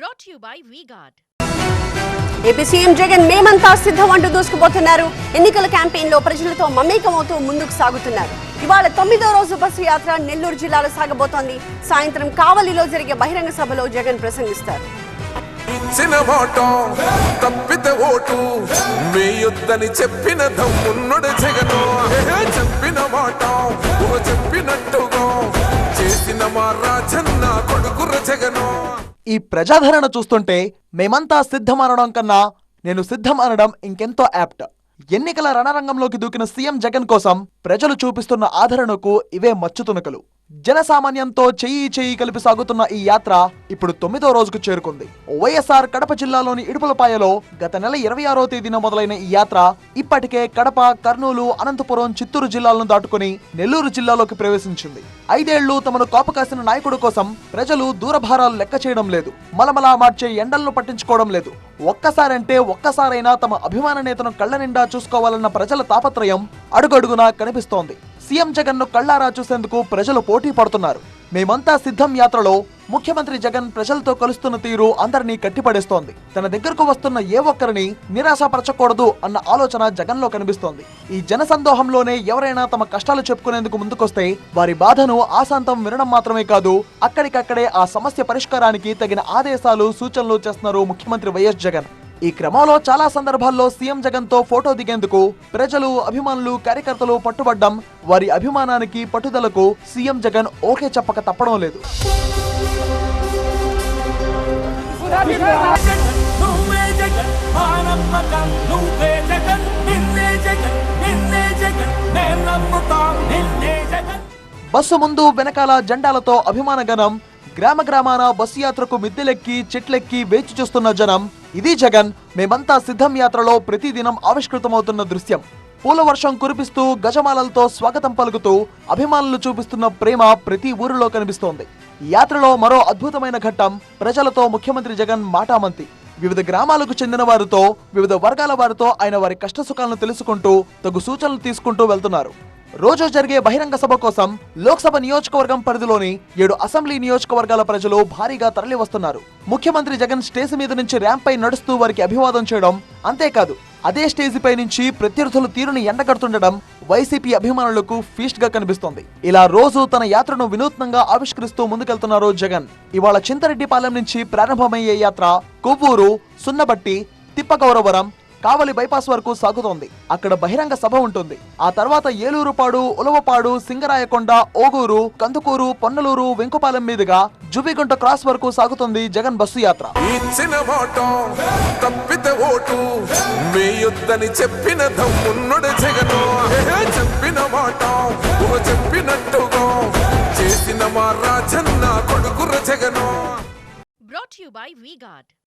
brought to you by VGuard. AP CM Jagan మేమంతా సిద్ధం అంటూ దూసుకుపోతున్నారు. ఎన్నికల క్యాంపెయిన్లో ప్రజలతో మమేకమవుతూ ముందుకు సాగుతున్నారు. ఇవాళ తొమ్మిదో రోజు బస్సు యాత్ర నెల్లూరు జిల్లాలో సాగబోతోంది. సాయంత్రం కావలిలో జరిగే బహిరంగ సభలో జగన్ ప్రసంగిస్తారు. తప్పితే ఓటు వేయొద్దని చెప్పిన దమ్మున్నడు జగను. హే, చెప్పిన మాట ఊహ ఈ ప్రజాధరణ చూస్తుంటే మేమంతా సిద్ధం అనడం కన్నా నేను సిద్ధం అనడం ఇంకెంతో యాప్ట్. ఎన్నికల రణరంగంలోకి దూకిన సీఎం జగన్ కోసం ప్రజలు చూపిస్తున్న ఆదరణకు ఇవే మచ్చుతునకలు. జనసామాన్యంతో చెయ్యి చెయ్యి కలిపి సాగుతున్న ఈ యాత్ర ఇప్పుడు తొమ్మిదో రోజుకు చేరుకుంది. వైఎస్ఆర్ కడప జిల్లాలోని ఇడుపులపాయలో గత నెల ఇరవై ఆరో తేదీన మొదలైన ఈ యాత్ర ఇప్పటికే కడప కర్నూలు అనంతపురం చిత్తూరు జిల్లాలను దాటుకుని నెల్లూరు జిల్లాలోకి ప్రవేశించింది. ఐదేళ్ళు తమను కాపు కాసిన నాయకుడు కోసం ప్రజలు దూరభారాలు లెక్క చేయడం లేదు. మలమలా మార్చే ఎండలను పట్టించుకోవడం లేదు. ఒక్కసారంటే ఒక్కసారైనా తమ అభిమాన నేతను కళ్ళ నిండా చూసుకోవాలన్న ప్రజల తాపత్రయం అడుగడుగునా కనిపిస్తోంది. సీఎం జగన్ను కళ్ళారా చూసేందుకు ప్రజలు పోటీ పడుతున్నారు. మేమంతా సిద్ధం యాత్రలో ముఖ్యమంత్రి జగన్ ప్రజలతో కలుస్తున్న తీరు అందరినీ కట్టిపడేస్తోంది తన దగ్గరకు వస్తున్న ఏ ఒక్కరిని నిరాశపరచకూడదు అన్న ఆలోచన జగన్లో కనిపిస్తోంది. ఈ జనసందోహంలోనే ఎవరైనా తమ కష్టాలు చెప్పుకునేందుకు ముందుకొస్తే వారి బాధను ఆశాంతం వినడం మాత్రమే కాదు అక్కడికక్కడే ఆ సమస్య పరిష్కారానికి తగిన ఆదేశాలు సూచనలు చేస్తున్నారు ముఖ్యమంత్రి వైఎస్ జగన్. ఈ క్రమంలో చాలా సందర్భాల్లో సీఎం జగన్తో ఫోటో దిగేందుకు ప్రజలు అభిమానులు కార్యకర్తలు పట్టుబడ్డం వారి అభిమానానికి పట్టుదలకు సీఎం జగన్ ఓకే చెప్పక తప్పడం లేదు. బస్సు ముందు వెనకాల జెండాలతో అభిమాన గణం గ్రామ గ్రామాన బస్సు యాత్రకు మిద్దెలెక్కి చెట్లెక్కి వేచి చూస్తున్న జనం ఇది జగన్ మేమంతా సిద్ధం యాత్రలో ప్రతిదినం ఆవిష్కృతమవుతున్న దృశ్యం. పూల వర్షం కురిపిస్తూ గజమాలలతో స్వాగతం పలుకుతూ అభిమానులు చూపిస్తున్న ప్రేమ ప్రతి ఊరిలో కనిపిస్తోంది. యాత్రలో మరో అద్భుతమైన ఘట్టం ప్రజలతో ముఖ్యమంత్రి జగన్ మాటామంతి. వివిధ గ్రామాలకు చెందిన వారితో వివిధ వర్గాల వారితో ఆయన వారి కష్టసుఖాలను తెలుసుకుంటూ తగు సూచనలు తీసుకుంటూ వెళ్తున్నారు. రోజు జరిగే బహిరంగ సభ కోసం లోక్సభ నియోజకవర్గం పరిధిలోని ఏడు అసెంబ్లీ నియోజకవర్గాల ప్రజలు భారీగా తరలి వస్తున్నారు ముఖ్యమంత్రి జగన్ స్టేజ్ మీద నుంచి ర్యాంప్ పై నడుస్తూ వారికి అభివాదం చేయడం అంతేకాదు అదే స్టేజిపై నుంచి ప్రత్యర్థుల తీరుని ఎండగడుతుండడం వైసీపీ అభిమానులకు ఫీస్ట్గా కనిపిస్తోంది. ఇలా రోజు తన యాత్రను వినూత్నంగా ఆవిష్కరిస్తూ ముందుకెళ్తున్నారు జగన్. ఇవాళ చింతరెడ్డిపాలెం నుంచి ప్రారంభమయ్యే యాత్ర కొవ్వూరు సున్నబట్టి తిప్పగౌరవరం కావలి బైపాస్ వరకు సాగుతోంది. అక్కడ బహిరంగ సభ ఉంటుంది. ఆ తర్వాత ఏలూరుపాడు ఉలవపాడు సింగరాయకొండ ఓగూరు కందుకూరు పొన్నలూరు వెంకుపాలెం మీదుగా జుబిగుంట క్రాస్ వరకు సాగుతుంది జగన్ బస్సు యాత్ర. చెప్పిన దమ్మున్నడు జగను. హే, చెప్పిన మాట ఊహ చెప్పినట్టుగా. చేసిన మా రాజన్న కొడుకుర Jagan. To you by VGuard.